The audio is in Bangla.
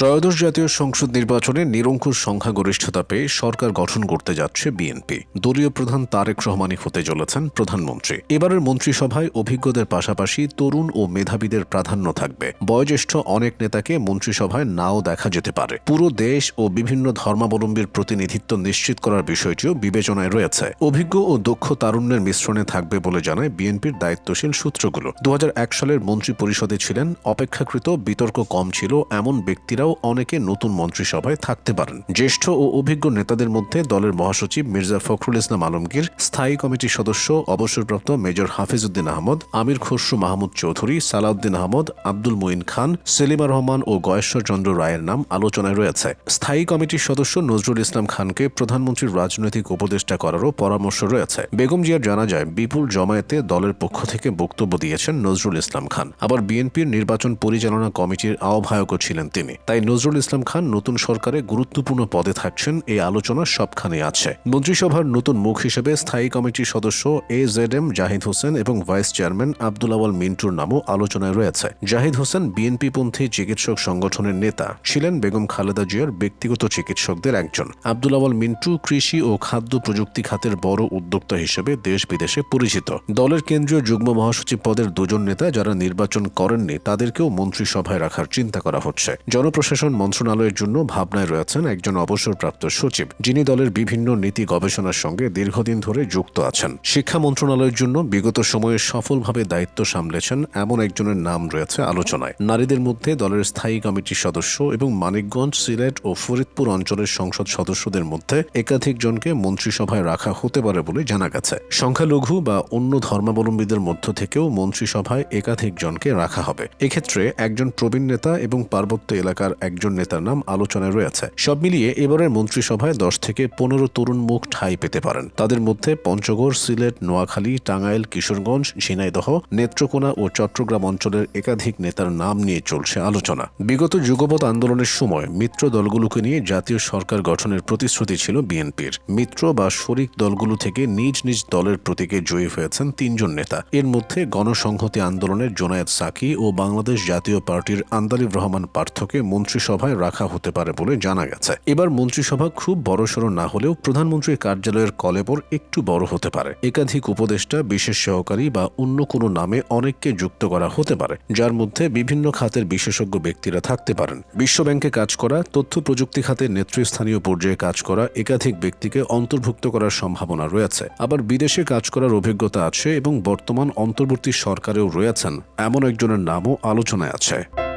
ত্রয়োদশ জাতীয় সংসদ নির্বাচনে নিরঙ্কুশ সংখ্যাগরিষ্ঠতা পেয়ে সরকার গঠন করতে যাচ্ছে বিএনপি। দলীয় প্রধান তারেক রহমানই হতে চলেছেন প্রধানমন্ত্রী। এবারের মন্ত্রিসভায় অভিজ্ঞদের পাশাপাশি তরুণ ও মেধাবীদের প্রাধান্য থাকবে। বয়োজ্যেষ্ঠ অনেক নেতাকে মন্ত্রিসভায় নাও দেখা যেতে পারে। পুরো দেশ ও বিভিন্ন ধর্মাবলম্বীর প্রতিনিধিত্ব নিশ্চিত করার বিষয়টিও বিবেচনায় রয়েছে। অভিজ্ঞ ও দক্ষ তারুণ্যের মিশ্রণে থাকবে বলে জানায় বিএনপির দায়িত্বশীল সূত্রগুলো। দু হাজার এক সালের মন্ত্রী পরিষদে ছিলেন, অপেক্ষাকৃত বিতর্ক কম ছিল, এমন ব্যক্তিরাও অনেকে নতুন মন্ত্রিসভায় থাকতে পারেন। জ্যেষ্ঠ ও অভিজ্ঞ নেতাদের মধ্যে দলের মহাসচিব মির্জা ফখরুল ইসলাম আলমগীর, স্থায়ী কমিটির সদস্য, অবসরপ্রাপ্ত মেজর হাফিজউদ্দিন আহমদ, আমির খসরু মাহমুদ চৌধুরী, সালাউদ্দিন আহমদ, আব্দুল মঈন খান, সেলিমা রহমান ও গয়েশ্বর চন্দ্র রায়ের নাম আলোচনায় রয়েছে। স্থায়ী কমিটির সদস্য নজরুল ইসলাম খানকে প্রধানমন্ত্রীর রাজনৈতিক উপদেষ্টা করারও পরামর্শ রয়েছে। বেগম জিয়ার জানা যায়, বিপুল জমায়েতে দলের পক্ষ থেকে বক্তব্য দিয়েছেন নজরুল ইসলাম খান। আবার বিএনপির নির্বাচন পরিচালনা কমিটির আহ্বায়কও ছিলেন তিনি। তাই নজরুল ইসলাম খান নতুন সরকারে গুরুত্বপূর্ণ পদে থাকছেন এই আলোচনা সবখানে আছে। মন্ত্রিসভার নতুন মুখ হিসেবে স্থায়ী কমিটির সদস্য A Z M Zahid Hossain এবং ভাইস চেয়ারম্যান আব্দুল আওয়াল মিন্টুর নামও আলোচনায় রয়েছে। জাহিদ হোসেন বিএনপিপন্থী চিকিৎসক সংগঠনের নেতা, ছিলেন বেগম খালেদা জিয়ার ব্যক্তিগত চিকিৎসকদের একজন। আব্দুল আওয়াল মিন্টু কৃষি ও খাদ্য প্রযুক্তি খাতের বড় উদ্যোক্তা হিসেবে দেশ বিদেশে পরিচিত। দলের কেন্দ্রীয় যুগ্ম মহাসচিব পদের দুজন নেতা যারা নির্বাচন করেননি, তাদেরকেও মন্ত্রিসভায় রাখার চিন্তা করা হচ্ছে। জনপ্রশাসন মন্ত্রণালয়ের জন্য ভাবনায় রয়েছেন একজন অবসরপ্রাপ্ত সচিব, যিনি দলের বিভিন্ন নীতি গবেষণার সঙ্গে দীর্ঘদিন ধরে যুক্ত আছেন। শিক্ষা মন্ত্রণালয়ের জন্য বিগত সময়ে সফলভাবে দায়িত্ব সামলেছেন এমন একজনের নাম রয়েছে আলোচনায়। নারীদের মধ্যে দলের স্থায়ী কমিটির সদস্য এবং মানিকগঞ্জ, সিলেট ও ফরিদপুর অঞ্চলের সংসদ সদস্যদের মধ্যে একাধিক জনকে মন্ত্রিসভায় রাখা হতে পারে বলে জানা গেছে। সংখ্যালঘু বা অন্য ধর্মাবলম্বীদের মধ্য থেকেও মন্ত্রিসভায় একাধিক জনকে রাখা হবে। এক্ষেত্রে একজন প্রবীণ নেতা এবং পার্বত্য এলাকার একজন নেতার নাম আলোচনায় রয়েছে। সব মিলিয়ে এবারের মন্ত্রিসভায় দশ থেকে পনেরো তরুণ মুখ ঠাঁই পেতে পারেন। তাদের মধ্যে পঞ্চগড়, সিলেট, নোয়াখালী, টাঙ্গাইল, কিশোরগঞ্জ, ঝিনাইদহ, নেত্রকোনা ও চট্টগ্রাম অঞ্চলের একাধিক নেতার নাম নিয়ে চলছে আলোচনা। বিগত যুগপৎ আন্দোলনের সময় মিত্র দলগুলোকে নিয়ে জাতীয় সরকার গঠনের প্রতিশ্রুতি ছিল বিএনপির। মিত্র বা শরিক দলগুলো থেকে নিজ নিজ দলের প্রতীকে জয়ী হয়েছেন তিনজন নেতা। এর মধ্যে গণসংহতি আন্দোলনের জোনায়েদ সাকি ও বাংলাদেশ জাতীয় পার্টির আন্দালিব রহমান পার্থকে মন্ত্রিসভায় রাখা হতে পারে বলে জানা গেছে। এবার মন্ত্রিসভা খুব বড়সড় না হলেও প্রধানমন্ত্রীর কার্যালয়ের কলেবর একটু বড় হতে পারে। একাধিক উপদেষ্টা, বিশেষ সহকারী বা অন্য কোনো নামে অনেককে যুক্ত করা হতে পারে, যার মধ্যে বিভিন্ন খাতের বিশেষজ্ঞ ব্যক্তিরা থাকতে পারেন। বিশ্বব্যাংকে কাজ করা, তথ্য প্রযুক্তি খাতে নেতৃস্থানীয় পর্যায়ে কাজ করা একাধিক ব্যক্তিকে অন্তর্ভুক্ত করার সম্ভাবনা রয়েছে। আবার বিদেশে কাজ করার অভিজ্ঞতা আছে এবং বর্তমান অন্তর্বর্তী সরকারেও রয়েছেন। এমন একজনের নামও আলোচনায় আছে।